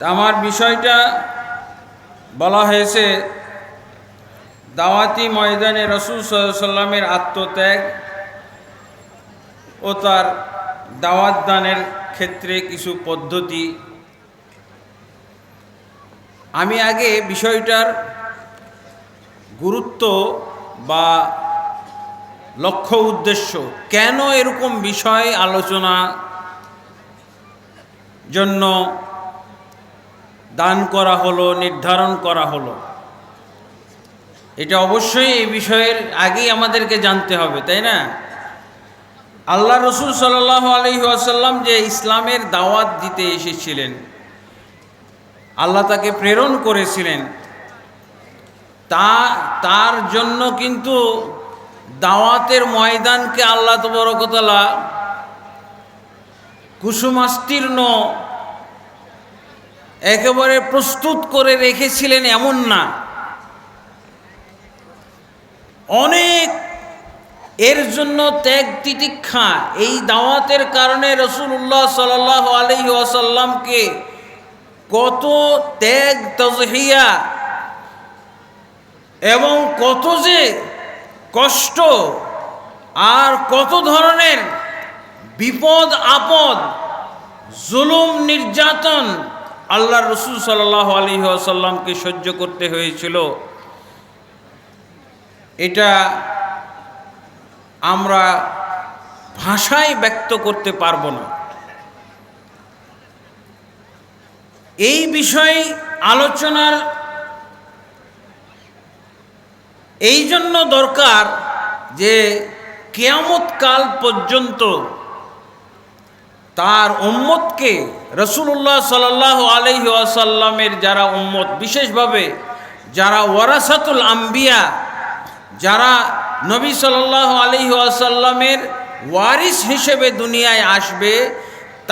আমার বিষয়টা বলা হয়েছে, দাওয়াতি ময়দানে রসুল সাল্লামের আত্মত্যাগ ও তার দাওয়াত দানের ক্ষেত্রে কিছু পদ্ধতি। আমি আগে বিষয়টার গুরুত্ব বা লক্ষ্য উদ্দেশ্য, কেন এরকম বিষয় আলোচনা জন্য করা হলো, নির্ধারণ করা হলো। এটা অবশ্যই এই বিষয়ের আগেই আমাদেরকে জানতে হবে, তাই না? আল্লাহ রসুল সাল্লাহ আলহি আসাল্লাম যে ইসলামের দাওয়াত দিতে এসেছিলেন, আল্লাহ তাকে প্রেরণ করেছিলেন, তা, তার জন্য কিন্তু দাওয়াতের ময়দানকে আল্লাহ তবরকতলা কুসুমাস্তীর্ণ একেবারে প্রস্তুত করে রেখেছিলেন এমন না। অনেক এর জন্য ত্যাগ তিতিক্ষা, এই দাওয়াতের কারণে রসুল্লাহ সাল আলহি আসাল্লামকে কত ত্যাগ, তজহিয়া এবং কত যে কষ্ট আর কত ধরনের বিপদ আপদ জুলুম, নির্যাতন আল্লাহ রসুল সাল্লাহ আলী আসাল্লামকে সহ্য করতে হয়েছিল। এটা আমরা ভাষায় ব্যক্ত করতে পারব না। এই বিষয় আলোচনার এই জন্য দরকার যে কেয়ামত কাল পর্যন্ত তার উম্মতকে রসুল্লাহ সাল্লাহ আলহি আসাল্লামের যারা উম্মত, বিশেষভাবে যারা ওয়ারাসাতুল আম্বিয়া, যারা নবী সাল্লাহ আলহি আসাল্লামের ওয়ারিস হিসেবে দুনিয়ায় আসবে,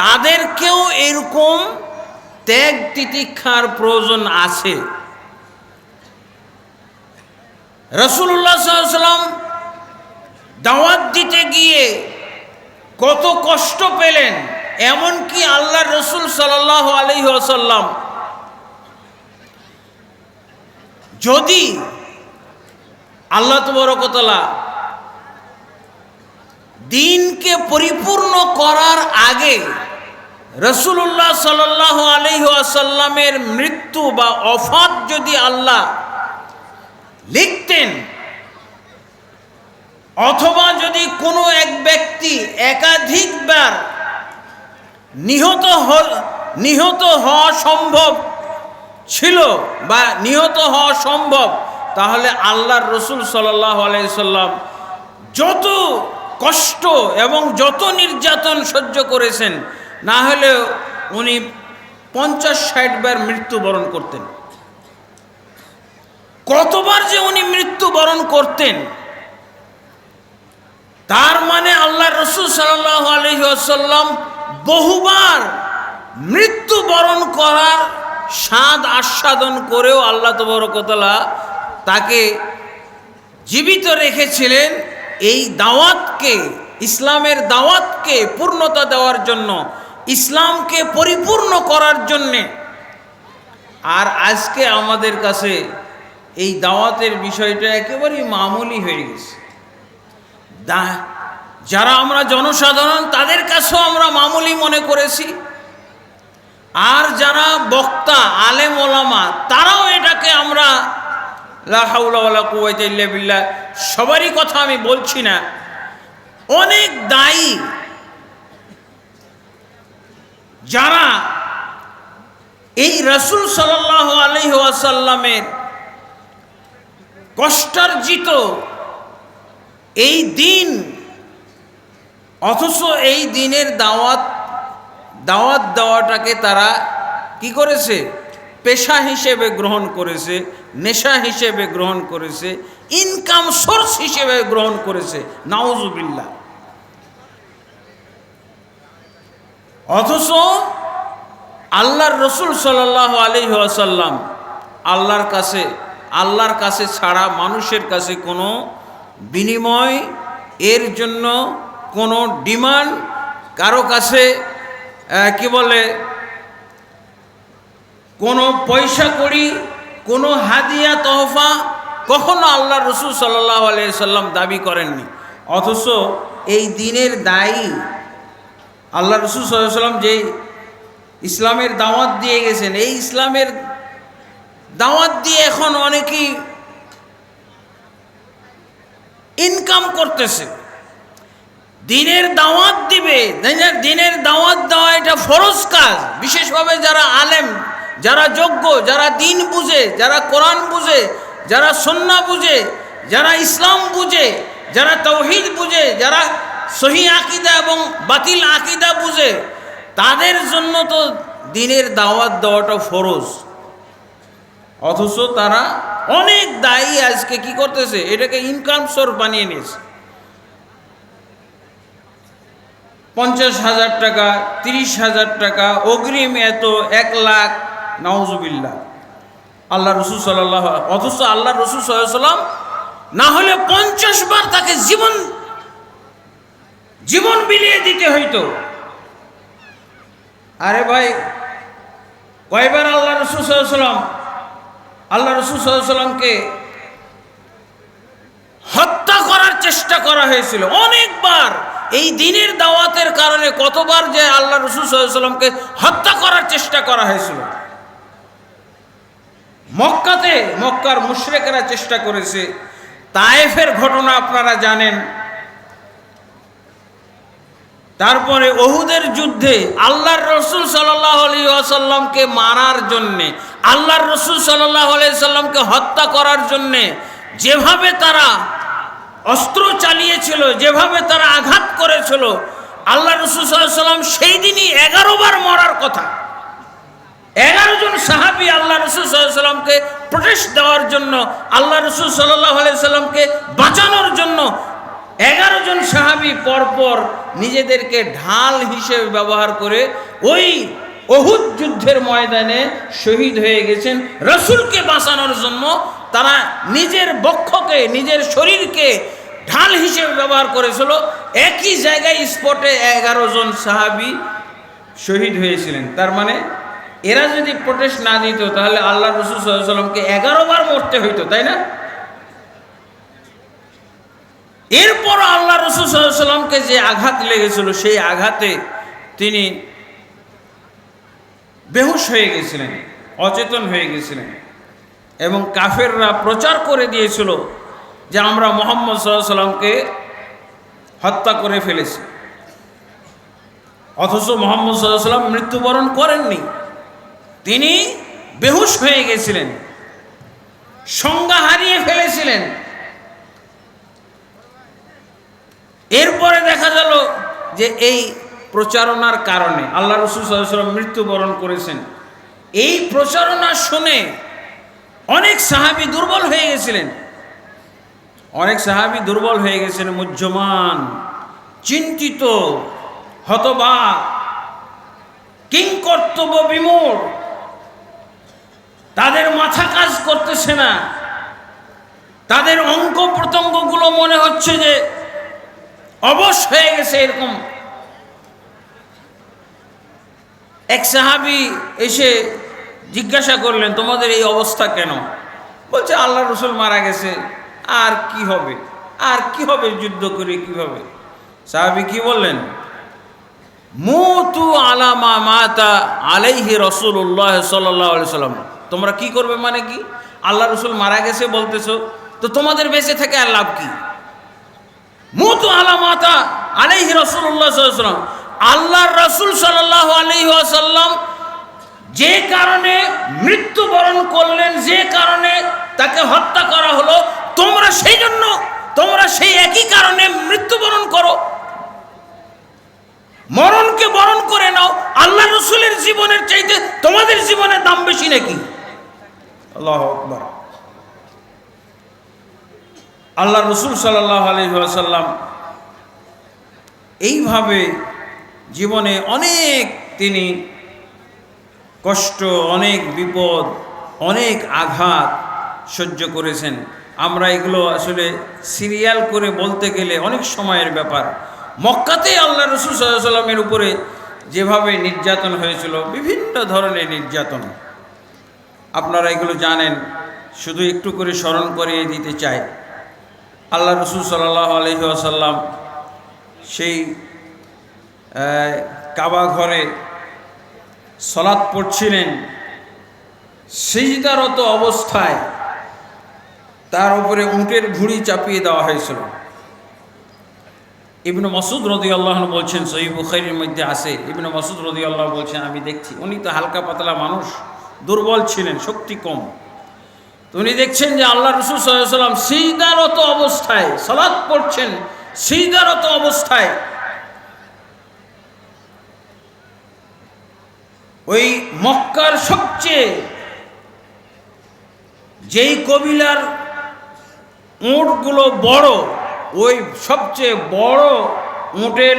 তাদেরকেও এরকম ত্যাগ তিতিক্ষার প্রয়োজন আছে। রসুল্লাহ সাল্লাম দাওয়াত দিতে গিয়ে কত কষ্ট পেলেন। এমনকি আল্লাহ রসুল সাল্লাহ আলহি আসাল্লাম যদি আল্লাহ তবরকতলা দিনকে পরিপূর্ণ করার আগে রসুল্লাহ সাল্লাহ আলহি আসাল্লামের মৃত্যু বা অফাত যদি আল্লাহ লিখতেন অথবা যদি কোনো এক ব্যক্তি একাধিকবার নিহত নিহত হওয়া সম্ভব ছিল বা নিহত হওয়া সম্ভব, তাহলে আল্লাহর রসুল সাল্লাহ আলাইসাল্লাম যত কষ্ট এবং যত নির্যাতন সহ্য করেছেন, না হলেও উনি পঞ্চাশ ষাটবার মৃত্যুবরণ করতেন। কতবার যে উনি মৃত্যুবরণ করতেন তার মানে আল্লাহ রসুল সাল্লাহ আলহিহাসাল্লাম বহুবার মৃত্যুবরণ করার স্বাদ আস্বাদন করেও আল্লাহ তবরকতলা তাকে জীবিত রেখেছিলেন। এই দাওয়াতকে, ইসলামের দাওয়াতকে পূর্ণতা দেওয়ার জন্য, ইসলামকে পরিপূর্ণ করার জন্যে। আর আজকে আমাদের কাছে এই দাওয়াতের বিষয়টা একেবারেই মামুলি হয়ে গেছে। যারা আমরা জনসাধারণ, তাদের কাছেও আমরা মামুলি মনে করেছি। আর যারা বক্তা, আলেম ওলামা, তারাও এটাকে আমরা লাহাউলা সবারই কথা আমি বলছি না। অনেক দায়ী। যারা এই রসুল সাল্লাহ আলহি আসাল্লামের কষ্টার্জিত এই দিন, অথচ এই দিনের দাওয়াত দাওয়াত দেওয়াটাকে তারা কি করেছে? পেশা হিসেবে গ্রহণ করেছে, নেশা হিসেবে গ্রহণ করেছে ইনকাম সোর্স হিসেবে গ্রহণ করেছে নাউজুবিল্লা অথচ আল্লাহর রসুল সাল্লাহ আলি আসাল্লাম আল্লাহর কাছে আল্লাহর কাছে ছাড়া মানুষের কাছে কোনো বিনিময় এর জন্য কোনো ডিমান্ড কারও কাছে কি বলে, কোনো পয়সা করি কোনো হাদিয়া, তহফা কখনো আল্লাহ রসুল সাল্লাহ সাল্লাম দাবি করেননি। অথচ এই দিনের দায়ী আল্লাহ রসুল সাল্লাম যে ইসলামের দাওয়াত দিয়ে গেছেন, এই ইসলামের দাওয়াত দিয়ে এখন অনেকেই ইনকাম করতেছে। দিনের দাওয়াত দিবে, দিনের দাওয়াত দেওয়া এটা ফরজ কাজ। বিশেষভাবে যারা আলেম, যারা যোগ্য, যারা দিন বুঝে, যারা কোরআন বুঝে, যারা সন্না বুঝে, যারা ইসলাম বুঝে, যারা তৌহিদ বুঝে, যারা সহি আকিদা এবং বাতিল আকিদা বুঝে, তাদের জন্য তো দিনের দাওয়াত দেওয়াটা ফরজ। অথচ তারা অনেক দায়ী আজকে কি করতেছে? এটাকে ইনকাম সোর্স বানিয়ে নিয়েছে। পঞ্চাশ হাজার টাকা, তিরিশ হাজার টাকা, অগ্রিম এত এক লাখ নওয়াজুবিল্লা আল্লাহ রসুল সাল্লাহ অথচ আল্লাহ রসুল সাল্লাম না হলে পঞ্চাশ বার তাকে জীবন জীবন বিলিয়ে দিতে হইতো। আরে ভাই, কয়বার আল্লাহ রসুল সাল্লাম আল্লাহ রসুল সাল্লামকে হত্যা করার চেষ্টা করা হয়েছিল অনেকবার। এই দিনের দাওয়াতের কারণে কতবার যে আল্লাহ রসুল সাল্লামকে হত্যা করার চেষ্টা করা হয়েছিল। মক্কাতে মক্কার মুশরেকেরা চেষ্টা করেছে। তায়েফের ঘটনা আপনারা জানেন। তারপরে ওহুদের যুদ্ধে আল্লাহর রসুল সাল্লাহ আসাল্লামকে মারার জন্যে, আল্লাহর রসুল সাল্লাহ আলি সাল্লামকে হত্যা করার জন্যে যেভাবে তারা অস্ত্র চালিয়েছিল, যেভাবে তারা আঘাত করেছিল আল্লাহ রসুল সাল্লাম সেই দিনই এগারো বার মরার কথা। এগারো জন সাহাবি আল্লাহ রসুল সাল্লামকে প্রোটেস্ট দেওয়ার জন্য আল্লাহ রসুল সাল্লাহ সাল্লামকে বাঁচানোর জন্য এগারো জন সাহাবি পরপর নিজেদেরকে ঢাল হিসেবে ব্যবহার করে ওই অহুদ যুদ্ধের ময়দানে শহীদ হয়ে গেছেন। রসুলকে বাঁচানোর জন্য তারা নিজের বক্ষকে, নিজের শরীরকে ঢাল হিসেবে ব্যবহার করেছিল। একই জায়গায় স্পটে এগারো জন সাহাবি শহীদ হয়েছিলেন। তার মানে এরা যদি প্রোটেস্ট না দিত, তাহলে আল্লাহ রসুল সাল্লামকে এগারো বার মরতে হইতো, তাই না? এরপর আল্লাহ রসুল যে আঘাত লেগেছিল, সেই আঘাতে তিনি বেহুশ হয়ে গেছিলেন, অচেতন হয়ে গেছিলেন এবং কাফেররা প্রচার করে দিয়েছিল যে আমরা মোহাম্মদ সাল্লামকে হত্যা করে ফেলেছি। অথচ মোহাম্মদ সাল্লাম মৃত্যুবরণ করেননি। তিনি বেহুশ হয়ে গেছিলেন, সংজ্ঞা হারিয়ে ফেলেছিলেন। এরপরে দেখা গেল যে এই প্রচারণার কারণে আল্লাহ রসুল সাল্লাম মৃত্যুবরণ করেছেন। এই প্রচারণা শুনে অনেক সাহাবি দুর্বল হয়ে গেছিলেন। অনেক সাহাবি দুর্বল হয়ে গেছিলেন, মুজ্জমান, চিন্তিত হতবা কিংকর্তব্য বিমূঢ়। তাদের মাথা কাজ করতেছে না। তাদের অঙ্গ প্রত্যঙ্গগুলো মনে হচ্ছে যে অবশ হয়ে গেছে এরকম। এক সাহাবি এসে জিজ্ঞাসা করলেন, তোমাদের এই অবস্থা কেন? বলছে, আল্লাহ রসুল মারা গেছে। আর কি হবে? আর কি হবে যুদ্ধ করে কি হবে সাহাবি কি বললেন? মুতু আলামা মাতা আলাইহি রসুল্লাহ সাল্লাহ সাল্লাম। তোমরা কি করবে মানে কি? আল্লাহ রসুল মারা গেছে বলতেছো, তো তোমাদের বেঁচে থেকে আর লাভ কি? মুতু আলামাতা আলাইহি রসুল্লাহ সাল্লাম আল্লাহর রসুল সাল্লাহ আলহি আসাল্লাম যে কারণে মৃত্যুবরণ করলেন, যে কারণে তাকে হত্যা করা হলো, তোমরা সেই জন্য তোমরা সেই একই কারণে মৃত্যুবরণ করো। মরণকে বরণ করে নাও আল্লাহ রসুলের জীবনের চাইতে তোমাদের জীবনের দাম বেশি নাকি? আল্লাহ আকবর। আল্লাহ রসুল সাল্লাহ আলহিহাসাল্লাম এইভাবে জীবনে অনেক তিনি কষ্ট, অনেক বিপদ, অনেক আঘাত সহ্য করেছেন। আমরা এগুলো আসলে সিরিয়াল করে বলতে গেলে অনেক সময়ের ব্যাপার। মক্কাতে আল্লাহ রসুল সাল্লামের উপরে যেভাবে নির্যাতন হয়েছিল, বিভিন্ন ধরনের নির্যাতন। আপনারা এগুলো জানেন, শুধু একটু করে স্মরণ করিয়ে দিতে চাই। আল্লাহ রসুল সাল্লাহ আলহি আসাল্লাম সেই কাবা ঘরে সলাৎ পড়ছিলেন। সিজদারত অবস্থায় তার উপরে উঁটের ঘুড়ি চাপিয়ে দেওয়া হয়েছিল। ইবনু মসুদ রদি আল্লাহ বলছেন সহি বুখারির মধ্যে আসে ইবনু মসুদ রদি আল্লাহ বলছেন, আমি দেখছি, উনি তো হালকা পাতলা মানুষ, দুর্বল ছিলেন, শক্তি কম। উনি দেখছেন যে আল্লাহ রসুল সাল্লাম সিজদারত অবস্থায় সলাৎ পড়ছেন সিজদারত অবস্থায়। ওই মক্কার সবচেয়ে যেই কবিলার উঁটগুলো বড়, ওই সবচেয়ে বড় উঁটের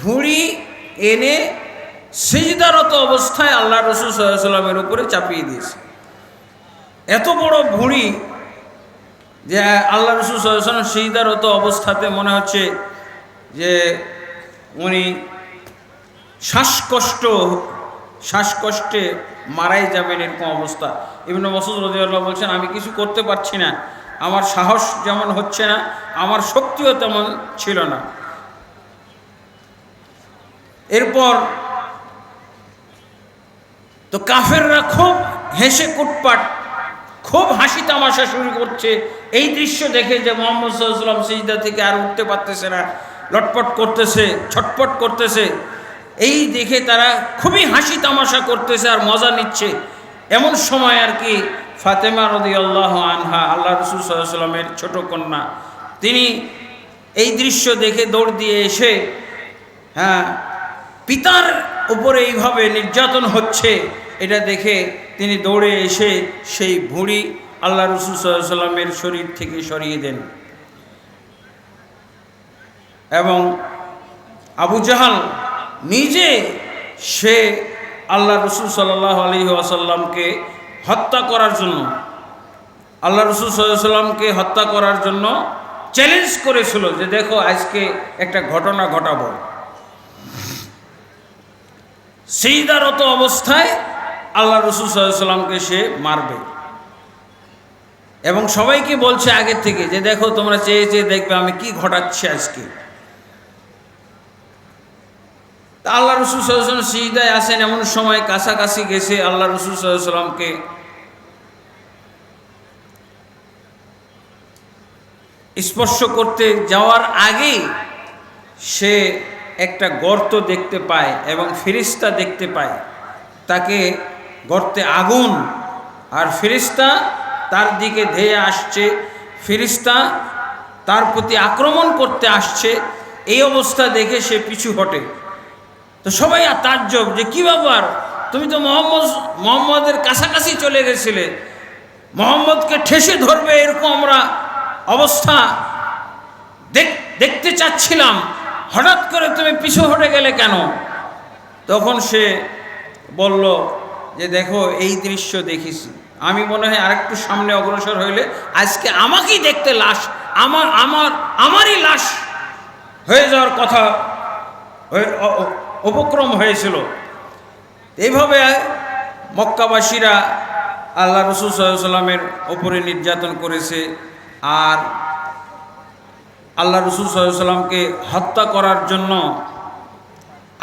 ভুঁড়ি এনে সিজদারত অবস্থায় আল্লাহ রসুল সাল্লামের উপরে চাপিয়ে দিয়েছে। এত বড় ভুঁড়ি যে আল্লাহ রসুল সাল্লাম সিজদারত অবস্থাতে মনে হচ্ছে যে উনি শ্বাসকষ্ট, শ্বাসকষ্টে মারাই যাবেন এরকম অবস্থা। ইবনে মসুদ রদিয়াল্লাহ বলছেন, আমি কিছু করতে পারছি না। আমার সাহস যেমন হচ্ছে না, আমার শক্তিও তেমন ছিল না। এরপর তো কাফেররা খুব হেসে কুটপাট খুব হাসি তামাশা শুরু করছে। এই দৃশ্য দেখে যে মোহাম্মদ সাল্লাম সিজদা থেকে আর উঠতে পারতেছে না, লটপট করতেছে, ছটপট করতেছে। এই দেখে তারা খুবই হাসি তামাশা করতেছে আর মজা নিচ্ছে। এমন সময় আর কি ফাতেমা রদি আল্লাহ আনহা আল্লাহ রসুল সাল্লামের ছোট কন্যা, তিনি এই দৃশ্য দেখে দৌড় দিয়ে এসে হ্যাঁ পিতার উপরে এইভাবে নির্যাতন হচ্ছে। এটা দেখে তিনি দৌড়ে এসে সেই ভুঁড়ি আল্লাহ রসুল সাল্লামের শরীর থেকে সরিয়ে দেন। এবং আবু জাহাল নিজে সে আল্লাহ রসুল সাল্লাহ আলী আসাল্লামকে হত্যা করার জন্য, আল্লাহ রসুল সাল্লামকে হত্যা করার জন্য চ্যালেঞ্জ করেছিল যে দেখো আজকে একটা ঘটনা ঘটাবো। সেইদারত অবস্থায় আল্লাহ রসুল সাল্লামকে সে মারবে। এবং সবাইকে বলছে আগের থেকে যে দেখো তোমরা চেয়ে চেয়ে দেখবে আমি কি ঘটাচ্ছি আজকে। তা আল্লাহ রসুল সাল্লাম সিজদায় আসেন, এমন সময় কাছাকাছি গেছে আল্লাহ রসুল সাল্লামকে স্পর্শ করতে যাওয়ার আগেই সে একটা গর্ত দেখতে পায় এবং ফিরিস্তা দেখতে পায়। তাকে গর্তে আগুন। আর ফেরিস্তা তার দিকে ধেয়ে আসছে। ফেরিস্তা তার প্রতি আক্রমণ করতে আসছে। এই অবস্থা দেখে সে পিছু হটে। তো সবাই তাজ্জব যে কী ব্যাপার? তুমি তো মোহাম্মদ, মোহাম্মদের কাছাকাছি চলে গেছিলে। মোহাম্মদকে ঠেসে ধরবে এরকম আমরা অবস্থা দেখ- দেখতে চাচ্ছিলাম। হঠাৎ করে তুমি পিছু হটে গেলে কেন? তখন সে বলল যে দেখো, এই দৃশ্য দেখিছি। আমি মনে হয় আরেকটু সামনে অগ্রসর হইলে আজকে আমাকেই দেখতে লাশ, আমার আমার, আমারই লাশ হয়ে যাওয়ার কথা উপক্রম হয়েছিল। এইভাবে মক্কাবাসীরা আল্লাহ রসুল সাল্লামের ওপরে নির্যাতন করেছে আর আল্লাহ রসুল সাল্লামকে হত্যা করার জন্য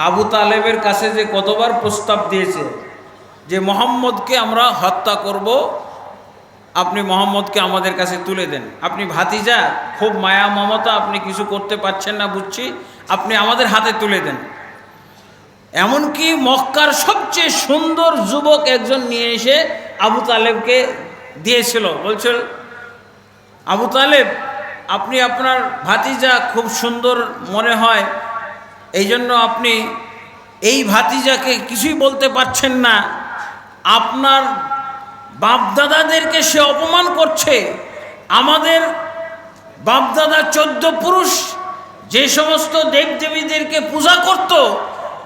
আবু তালেবের কাছে যে কতবার প্রস্তাব দিয়েছে যে মোহাম্মদকে আমরা হত্যা করব, আপনি মোহাম্মদকে আমাদের কাছে তুলে দেন। আপনি ভাতিজা, খুব মায়া মমতা, আপনি কিছু করতে পারছেন না বুঝছি, আপনি আমাদের হাতে তুলে দেন। এমনকি মক্কার সবচেয়ে সুন্দর যুবক একজন নিয়ে এসে আবু তালেবকে দিয়েছিল। বলছিল, আবু তালেব, আপনি আপনার ভাতিজা খুব সুন্দর মনে হয় এই জন্য আপনি এই ভাতিজাকে কিছুই বলতে পারছেন না আপনার বাপদাদাদেরকে সে অপমান করছে। আমাদের বাপদাদা চোদ্দ পুরুষ যে সমস্ত দেবদেবীদেরকে পূজা করত,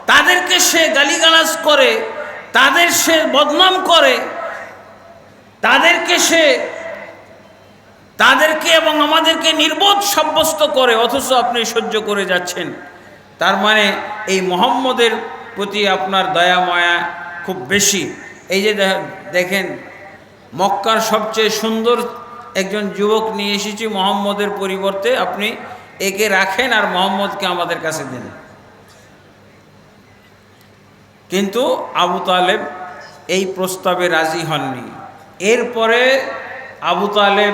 তাদেরকে সে গালিগালাজ করে, তাদের সে বদনাম করে, তাদেরকে সে, তাদেরকে এবং আমাদেরকে নির্বোধ সাব্যস্ত করে, অথচ আপনি সহ্য করে যাচ্ছেন। তার মানে এই মোহাম্মদের প্রতি আপনার দয়া, মায়া খুব বেশি। এই যে দেখ- দেখেন, মক্কার সবচেয়ে সুন্দর একজন যুবক নিয়ে এসেছি মোহাম্মদের পরিবর্তে। আপনি একে রাখেন আর মোহাম্মদকে আমাদের কাছে দিন। কিন্তু আবু তালেব এই প্রস্তাবে রাজি হননি। এরপরে আবু তালেব,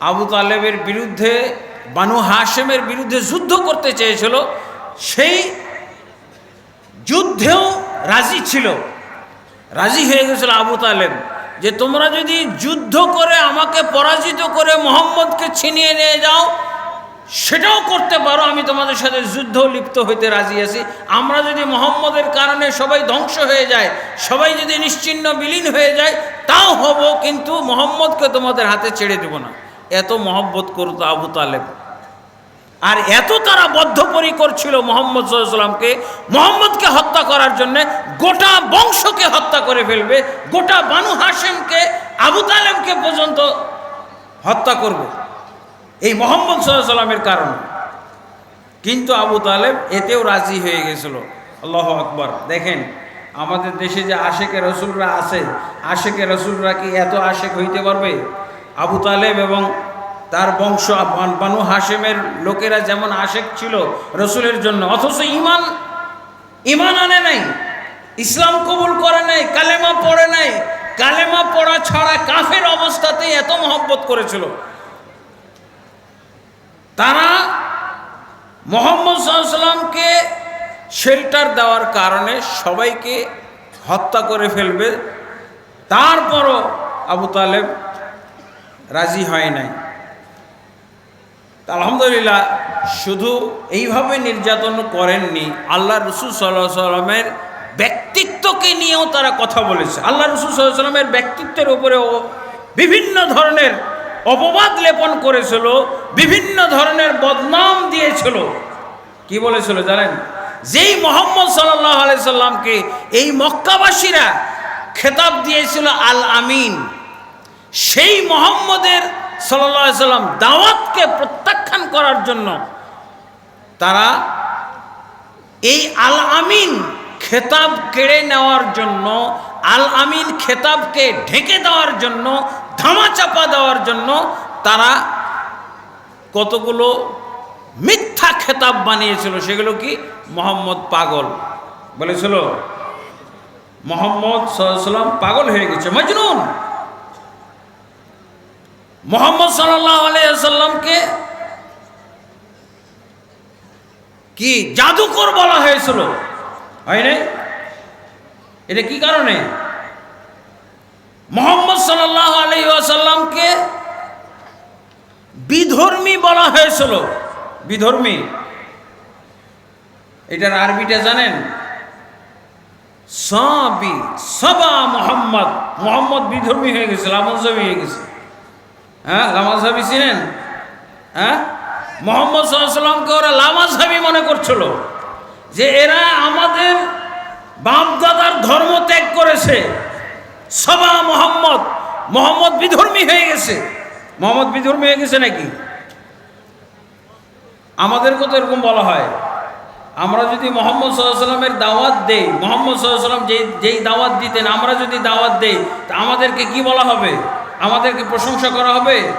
আবু তালেবের বিরুদ্ধে, বানু হাশেমের বিরুদ্ধে যুদ্ধ করতে চেয়েছিল, সেই যুদ্ধেও রাজি ছিল। রাজি হয়ে গেছিল আবু তালেব, যে তোমরা যদি যুদ্ধ করে আমাকে পরাজিত করে মোহাম্মদকে ছিনিয়ে নিয়ে যাও, সেটাও করতে পারো, আমি তোমাদের সাথে যুদ্ধ লিপ্ত হইতে রাজি আছি। আমরা যদি মোহাম্মদের কারণে সবাই ধ্বংস হয়ে যায়, সবাই যদি নিশ্চিন্ন বিলীন হয়ে যায়, তাও হব, কিন্তু মোহাম্মদকে তোমাদের হাতে ছেড়ে দেব না। এত মহব্বত করতো আবু তালেব। আর এত তারা বদ্ধপরিকর ছিল মোহাম্মদ সাল্লামকে মোহাম্মদকে হত্যা করার জন্য গোটা বংশকে হত্যা করে ফেলবে, গোটা বানু হাসেমকে আবু তালেবকে পর্যন্ত হত্যা করবে। এই মোহাম্মদ সাল্লামের কারণে। কিন্তু আবু তালেব এতেও রাজি হয়ে গেছিল। আল্লাহ আকবর। দেখেন, আমাদের দেশে যে আশেকে রসুলরা আছে, আশেকে রসুলরা কি এত আশেক হইতে পারবে? আবু তালেব এবং তার বংশ বান- হাশেমের লোকেরা যেমন আশেক ছিল রসুলের জন্য, অথচ ইমান ইমান আনে নাই, ইসলাম কবুল করে নাই, কালেমা পড়ে নাই, কালেমা পড়া ছাড়া কাফের অবস্থাতেই এত মহব্বত করেছিল। তারা মোহাম্মদ সাল্লামকে শেল্টার দেওয়ার কারণে সবাইকে হত্যা করে ফেলবে। তারপরও আবু তালেব রাজি হয় নাই। আলহামদুলিল্লাহ, শুধু এইভাবে নির্যাতন করেননি, আল্লাহ রসুল সাল্লাহ সাল্লামের ব্যক্তিত্বকে নিয়েও তারা কথা বলেছে। আল্লাহ রসুল সাল্লাহ সাল্লামের ব্যক্তিত্বের উপরেও বিভিন্ন ধরনের অপবাদ লেপন করেছিল, বিভিন্ন ধরনের বদনাম দিয়েছিল। কি বলেছিল জানেন? যেই মোহাম্মদ সাল্লাহ আলাইসাল্লামকে এই মক্কাবাসীরা খেতাব দিয়েছিল আল আমিন, সেই মোহাম্মদের সাল্লাম দাওয়াতকে প্রত্যাখ্যান করার জন্য তারা এই আল আমিন খেতাব কেড়ে নেওয়ার জন্য, আল আমিন খেতাবকে ঢেকে দেওয়ার জন্য, ধামাচাপা দেওয়ার জন্য তারা কতগুলো মিথ্যা খেতাব বানিয়েছিল, সেগুলো কি? মোহাম্মদ পাগল। বলেছিল, মোহাম্মদ সাল্লাম পাগল হয়ে গেছে, মজনুন। মোহাম্মদ আলাইসাল্লামকে কি জাদুকর বলা হয়েছিল? হয় নাই? এটা কি কারণে? মোহাম্মদ সাল্লাহ আলহিসাল্লামকে বিধর্মী বলা হয়েছিল। বিধর্মী। এটার আরবিটা জানেন সাবি সবা মোহাম্মদ। মোহাম্মদ বিধর্মী হয়ে গেছে লামনজবি হয়ে গেছে। হ্যাঁ লামাজহাবি ছিলেন হ্যাঁ? মোহাম্মদ সাল্লামকে ওরা লামাজহাবি মনে করছিল যে এরা আমাদের বাপদাদার ধর্ম ত্যাগ করেছে। সবা মোহাম্মদ মোহাম্মদ বিধর্মী হয়ে গেছে। মোহাম্মদ বিধর্মী হয়ে গেছে নাকি? আমাদেরকে তো এরকম বলা হয়। আমরা যদি মোহাম্মদ সাল্লামের দাওয়াত দেই, মোহাম্মদ সাল্লাম যেই যেই দাওয়াত দিতেন, আমরা যদি দাওয়াত দেই, তা আমাদেরকে কি বলা হবে? আমাদেরকে প্রশংসা করা হবে,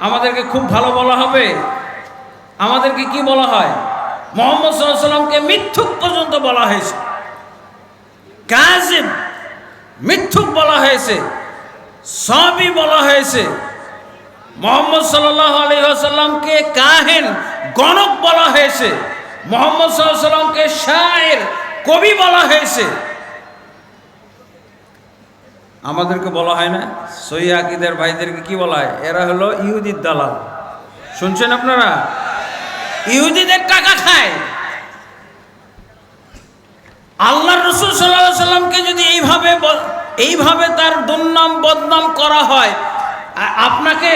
আমাদেরকে খুব ভালো বলা হবে। আমাদেরকে কি বলা হয়? মোহাম্মদ সাল্লামকে মিথ্যুক পর্যন্ত বলা হয়েছে। কাজিব মিথ্যুক বলা হয়েছে। সবই বলা হয়েছে। মোহাম্মদ সাল্লাহ আলী আসাল্লামকে কাহেন, গণক বলা হয়েছে। মোহাম্মদ সাল্লাহ সাল্লামকে শায়ের, কবি বলা হয়েছে। আমাদেরকে বলা হয় না? সহি আকিদের ভাইদেরকে কি বলা হয়? এরা হলো ইহুদির দালাল। শুনছেন আপনারা? ইহুদিদের টাকা খায়। আল্লাহ রসুল সাল্লাহ সাল্লামকে যদি এইভাবে এইভাবে তার দুর্নাম, বদনাম করা হয় আপনাকে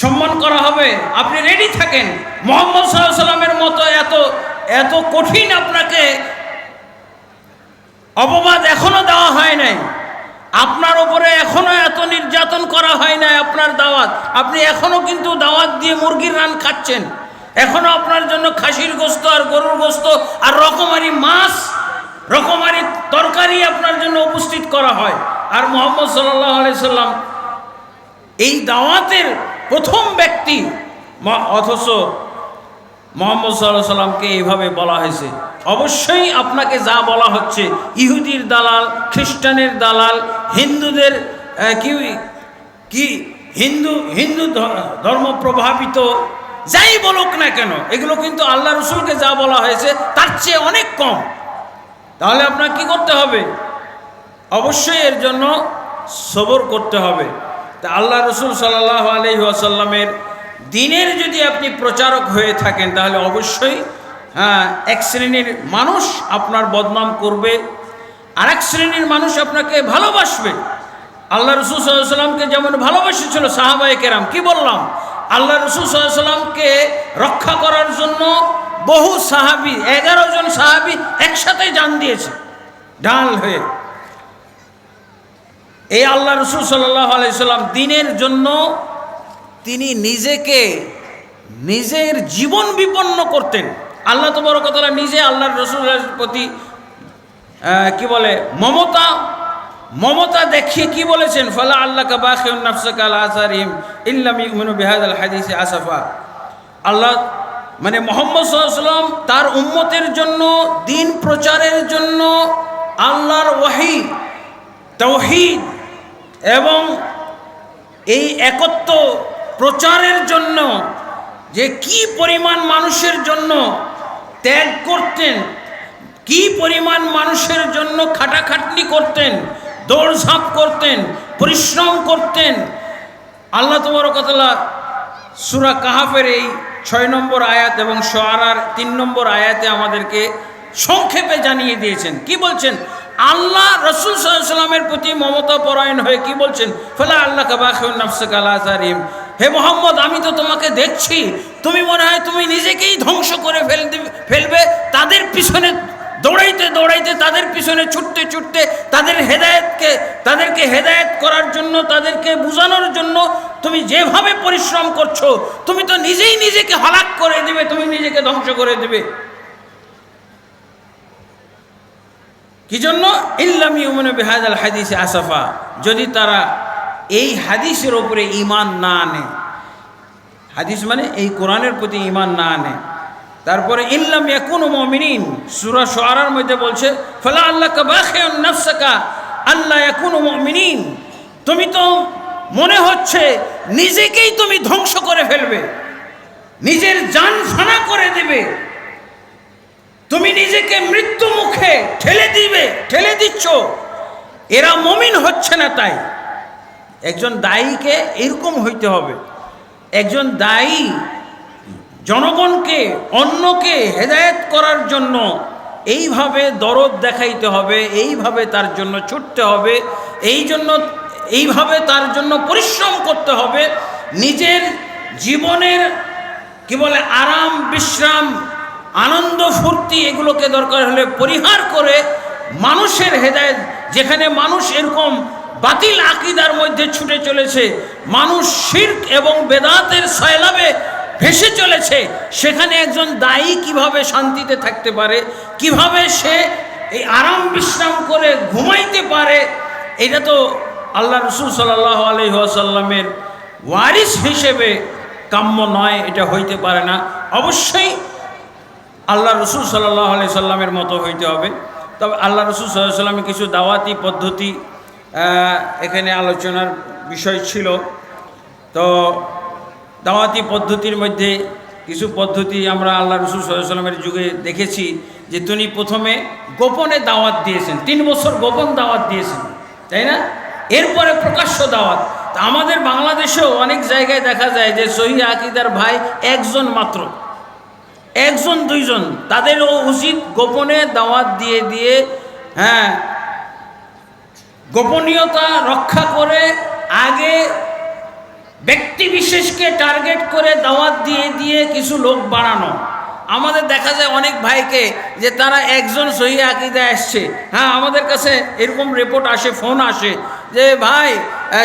সম্মান করা হবে? আপনি রেডি থাকেন? মোহাম্মদ সাল্লাহ সাল্লামের মতো এত এত কঠিন আপনাকে অপবাদ এখনও দেওয়া হয় নাই। আপনার ওপরে এখনও এত নির্যাতন করা হয় নাই আপনার দাওয়াত। আপনি এখনও কিন্তু দাওয়াত দিয়ে মুরগির রান খাচ্ছেন। এখনও আপনার জন্য খাসির গোস্ত আর গরুর গোস্ত আর রকমারি মাছ, রকমারি তরকারি আপনার জন্য উপস্থিত করা হয়। আর মোহাম্মদ সাল্লাহ সাল্লাম এই দাওয়াতের প্রথম ব্যক্তি অথচ মোহাম্মদ সাল্লাহ সাল্লামকে এইভাবে বলা হয়েছে অবশ্যই আপনাকে যা বলা হচ্ছে, ইহুদির দালাল, খ্রিস্টানের দালাল, হিন্দুদের কি কি, হিন্দু হিন্দু ধর্ম প্রভাবিত, যাই বলুক না কেন, এগুলো কিন্তু আল্লাহ রসুলকে যা বলা হয়েছে, তার চেয়ে অনেক কম। তাহলে আপনার কি করতে হবে? অবশ্যই এর জন্য সবর করতে হবে। তা আল্লাহ রসুল সাল্লাহ আলহি দিনের যদি আপনি প্রচারক হয়ে থাকেন, তাহলে অবশ্যই হ্যাঁ এক শ্রেণির মানুষ আপনার বদনাম করবে আর এক শ্রেণির মানুষ আপনাকে ভালোবাসবে। আল্লাহ রসুল সাল্লামকে যেমন ভালোবাসেছিল সাহাবাই কেরাম, কি বললাম? আল্লাহ রসুল সাল্লামকে রক্ষা করার জন্য বহু সাহাবি, এগারো জন সাহাবি একসাথে জান দিয়েছে ঢাল হয়ে। এই আল্লাহ রসুল সাল্লাহ আলাইসাল্লাম দিনের জন্য তিনি নিজেকে নিজের জীবন বিপন্ন করতেন। আল্লাহ তো বড় কথা নিজে আল্লাহর রসুলের প্রতি কি বলে, মমতা মমতা দেখিয়ে কি বলেছেন? ফলা আল্লাহ কাবাখাল আসারিম বিহাদ হাদিসে আসাফা। আল্লাহ মানে মোহাম্মদ সাল্লাম তার উম্মতের জন্য, দিন প্রচারের জন্য আল্লাহর ওয়াহি তৌহিদ এবং এই একত্ব প্রচারের জন্য, যে কি পরিমাণ মানুষের জন্য ত্যাগ করতেন। কি পরিমাণ মানুষের জন্য খাটাখাটনি করতেন, দৌড়ঝাঁপ করতেন, পরিশ্রম করতেন। আল্লাহ তোমার কথা সুরা কাহাফের এই ছয় নম্বর আয়াত এবং সোয়ারার তিন নম্বর আয়াতে আমাদেরকে সংক্ষেপে জানিয়ে দিয়েছেন। কি বলছেন? আল্লাহ রসুল সাল্লামের প্রতি মমতা পরায়ণ হয়ে কি বলছেন? ফলে আল্লাহ কাবাখিম হে মোহাম্মদ, আমি তো তোমাকে দেখছি। তুমি মনে হয় তুমি নিজেকেই ধ্বংস করে ফেল ফেলবে। তাদের পিছনে দৌড়াইতে দৌড়াইতে, তাদের পিছনে ছুটতে ছুটতে, তাদের হেদায়েতকে, তাদেরকে হেদায়েত করার জন্য, তাদেরকে বোঝানোর জন্য তুমি যেভাবে পরিশ্রম করছ, তুমি তো নিজেই নিজেকে হলাক করে দিবে, তুমি নিজেকে ধ্বংস করে দিবে। কি জন্য? ইল্লাম ইউমনে বেহাদ আল হাদিসে আসাফা। যদি তারা এই হাদিসের ওপরে ইমান না আনে। হাদিস মানে এই কোরআনের প্রতি ইমান না আনে। তারপরে, ইল্লাম ইয়াকুন মুমিনিন। সূরা শুআরার মধ্যে বলছে, ফালা আল্লাহ কাবাখিউন নাফসাকা আল্লাহ ইয়াকুন মুমিনিন। তুমি তো মনে হচ্ছে নিজেকেই তুমি ধ্বংস করে ফেলবে। নিজের জান ফানা করে দেবে। তুমি নিজেকে মৃত্যু মুখে ঠেলে দিবে, ঠেলে দিচ্ছ। এরা মমিন হচ্ছে না তাই। একজন দায়ীকে এরকম হইতে হবে। একজন দায়ী জনগণকে, অন্যকে হেদায়েত করার জন্য এইভাবে দরদ দেখাইতে হবে, এইভাবে তার জন্য ছুটতে হবে, এই জন্য, এইভাবে তার জন্য পরিশ্রম করতে হবে। নিজের জীবনের কি বলে, আরাম, বিশ্রাম, আনন্দ, ফুর্তি এগুলোকে দরকার হলে পরিহার করে মানুষের হেদায়েত, যেখানে মানুষ এরকম বাতিল আকিদার মধ্যে ছুটে চলেছে। মানুষ শির্ক এবং বেদাতের সয়লাবে ভেসে চলেছে। সেখানে একজন দায়ী কীভাবে শান্তিতে থাকতে পারে, কীভাবে সে এই আরাম বিশ্রাম করে ঘুমাইতে পারে, এটা তো আল্লাহ রসুল সাল্লাহ আলহিহাসাল্লামের ওয়ারিস হিসেবে কাম্য নয়, এটা হইতে পারে না। অবশ্যই আল্লাহ রসুল সাল্লাহ আলি সাল্লামের মতো হইতে হবে। তবে আল্লাহ রসুল সাল্লাহ সাল্লামের কিছু দাওয়াতি পদ্ধতি এখানে আলোচনার বিষয় ছিল। তো দাওয়াতি পদ্ধতির মধ্যে কিছু পদ্ধতি আমরা আল্লাহ রসুল সাল্লামের যুগে দেখেছি যে তিনি প্রথমে গোপনে দাওয়াত দিয়েছেন। তিন বছর গোপন দাওয়াত দিয়েছেন, তাই না? এরপরে প্রকাশ্য দাওয়াত। আমাদের বাংলাদেশেও অনেক জায়গায় দেখা যায় যে সহি আকিদার ভাই একজন মাত্র। একজন, দুইজন। তাদেরও উচিত গোপনে দাওয়াত দিয়ে দিয়ে হ্যাঁ গোপনীয়তা রক্ষা করে আগে ব্যক্তি বিশেষকে টার্গেট করে দাওয়াত দিয়ে দিয়ে কিছু লোক বাড়ানো আমাদের দেখা যায় অনেক ভাইকে যে তারা একজন সহি আকিদা আসছে হ্যাঁ আমাদের কাছে এরকম রিপোর্ট আসে ফোন আসে যে ভাই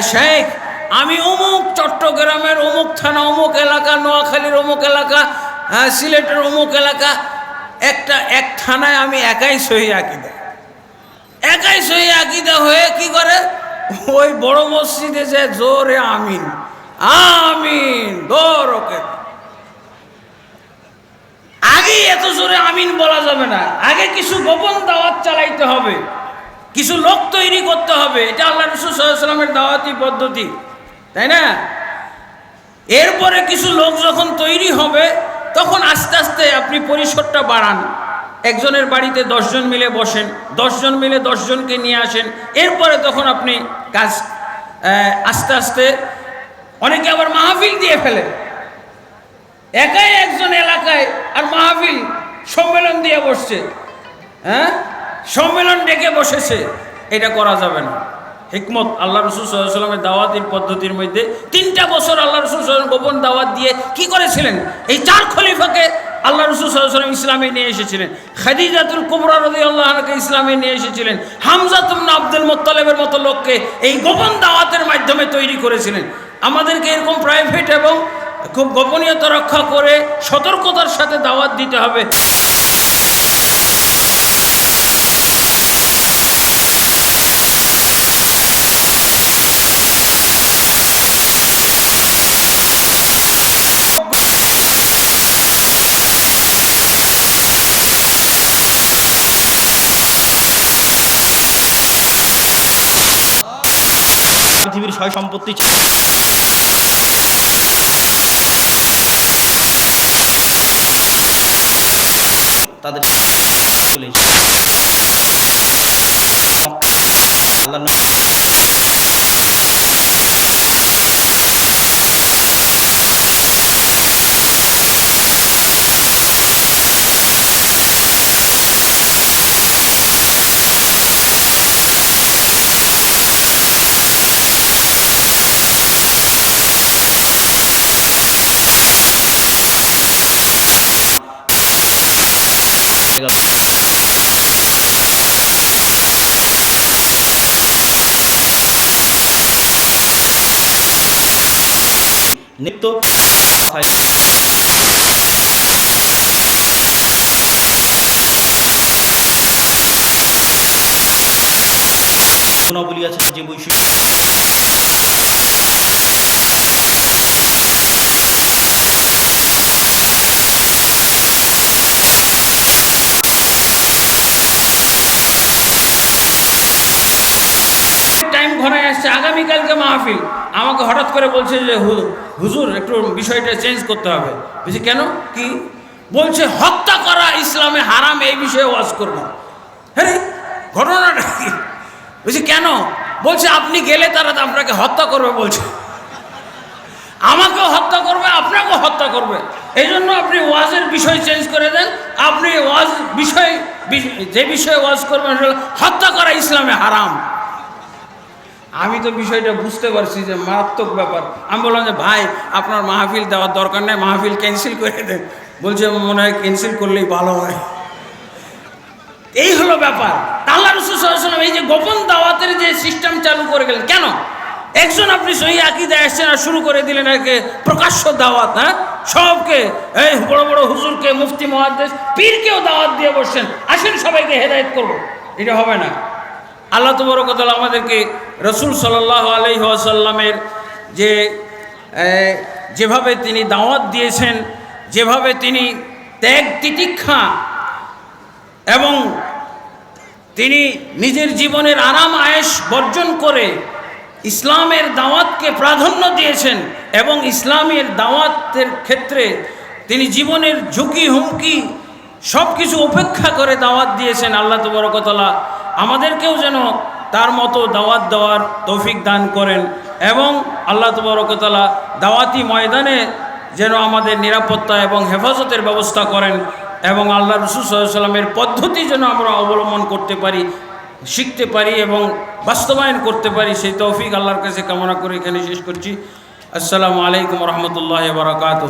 শেখ আমি অমুক চট্টগ্রামের অমুক থানা অমুক এলাকা নোয়াখালীর অমুক এলাকা হ্যাঁ, সিলেটের অমুক এলাকা একটা এক থানায় আমি একাই সহি আকিদা। একাই সহি কি করে? ওই বড় মসজিদে যে জোরে আমিন। আমিন দৌড় আগে এত জোরে আমিন বলা যাবে না। আগে কিছু গোপন দাওয়াত চালাইতে হবে। কিছু লোক তৈরি করতে হবে। এটা আল্লাহ রসুল সাল্লামের দাওয়াতি পদ্ধতি। তাই না? এরপরে কিছু লোক যখন তৈরি হবে, তখন আস্তে আস্তে আপনি পরিসরটা বাড়ান। একজনের বাড়িতে দশজন মিলে বসেন, দশজন মিলে দশজনকে নিয়ে আসেন। এরপরে তখন আপনি কাজ আস্তে আস্তে অনেকে আবার মাহফিল দিয়ে ফেলেন। একাই একজন এলাকায় আর মাহফিল সম্মেলন দিয়ে বসছে। হ্যাঁ? সম্মেলন ডেকে বসেছে। এটা করা যাবে না। হিকমত, আল্লাহ রসুল সাল্লামের দাওয়াতের পদ্ধতির মধ্যে তিনটা বছর আল্লাহ রসুল গোপন দাওয়াত দিয়ে কি করেছিলেন? এই চার খলিফাকে আল্লাহ রসুল সাল্লাম ইসলামে নিয়ে এসেছিলেন। খাদিজাতুল কুমরা রদি আল্লাহকে ইসলামে নিয়ে এসেছিলেন। হামজাতুল আব্দুল মোত্তালেবের মতো লোককে এই গোপন দাওয়াতের মাধ্যমে তৈরি করেছিলেন। আমাদেরকে এরকম প্রাইভেট এবং খুব গোপনীয়তা রক্ষা করে সতর্কতার সাথে দাওয়াত দিতে হবে। সয় সম্পত্তি ছিল। তাদের চলে এসেছে। আল্লাহর নবী গেল। নিত্য মাথায় গুণাবলী আছে যে বৈশিষ্ট্য টাইম আসছে আগামীকালকে মাহফিল। আমাকে হঠাৎ করে বলছে যে হুজুর, একটু বিষয়টা চেঞ্জ করতে হবে। বলছি, কেন? কি? বলছে, হত্যা করা ইসলামে হারাম, এই বিষয়ে ওয়াজ করব। হ্যাঁ ঘটনাটা কি? বলছি, কেন? বলছে, আপনি গেলে তারা আপনাকে হত্যা করবে, বলছে। আমাকেও হত্যা করবে, আপনাকেও হত্যা করবে। এই জন্য আপনি ওয়াজের বিষয় চেঞ্জ করে দেন। আপনি ওয়াজ বিষয়, যে বিষয়ে ওয়াজ করবেন হত্যা করা ইসলামে হারাম। আমি তো বিষয়টা বুঝতে পারছি যে মারাত্মক ব্যাপার। আমি বললাম যে, ভাই, আপনার মাহফিল দেওয়ার দরকার নেই, মাহফিল ক্যান্সেল করে দেন। বলছে, মনে হয় ক্যান্সেল করলেই ভালো হয়। এই হলো ব্যাপার। আল্লাহ রসুল এই যে গোপন দাওয়াতের যে সিস্টেম চালু করে গেলেন, কেন? একজন আপনি সহি আকিদা আসছেন আর শুরু করে দিলেন একে প্রকাশ্য দাওয়াত হ্যাঁ? সবকে, এই বড় বড় হুজুরকে, মুফতি মহাদেশ পীরকেও দাওয়াত দিয়ে বসছেন। আসেন সবাইকে হেদায়েত করব। এটা হবে না। আল্লাহ তবরকতাল আমাদেরকে রসুল সাল্লাহ আলহিহাসাল্লামের যে যেভাবে তিনি দাওয়াত দিয়েছেন, যেভাবে তিনি ত্যাগ তিতিক্ষা এবং তিনি নিজের জীবনের আরাম আয়েস বর্জন করে ইসলামের দাওয়াতকে প্রাধান্য দিয়েছেন এবং ইসলামের দাওয়াতের ক্ষেত্রে তিনি জীবনের ঝুঁকি, হুমকি সব কিছু উপেক্ষা করে দাওয়াত দিয়েছেন আল্লাহ তবরকতলা আমাদেরকেও যেন তার মতো দাওয়াত দেওয়ার তৌফিক দান করেন এবং আল্লাহ তবরকতলা দাওয়াতি ময়দানে যেন আমাদের নিরাপত্তা এবং হেফাজতের ব্যবস্থা করেন এবং আল্লাহ রসুল সাল্লামের পদ্ধতি যেন আমরা অবলম্বন করতে পারি, শিখতে পারি এবং বাস্তবায়ন করতে পারি, সেই তৌফিক আল্লাহর কাছে কামনা করে এখানে শেষ করছি। আসসালামু আলাইকুম রহমতুল্লাহ বারকাত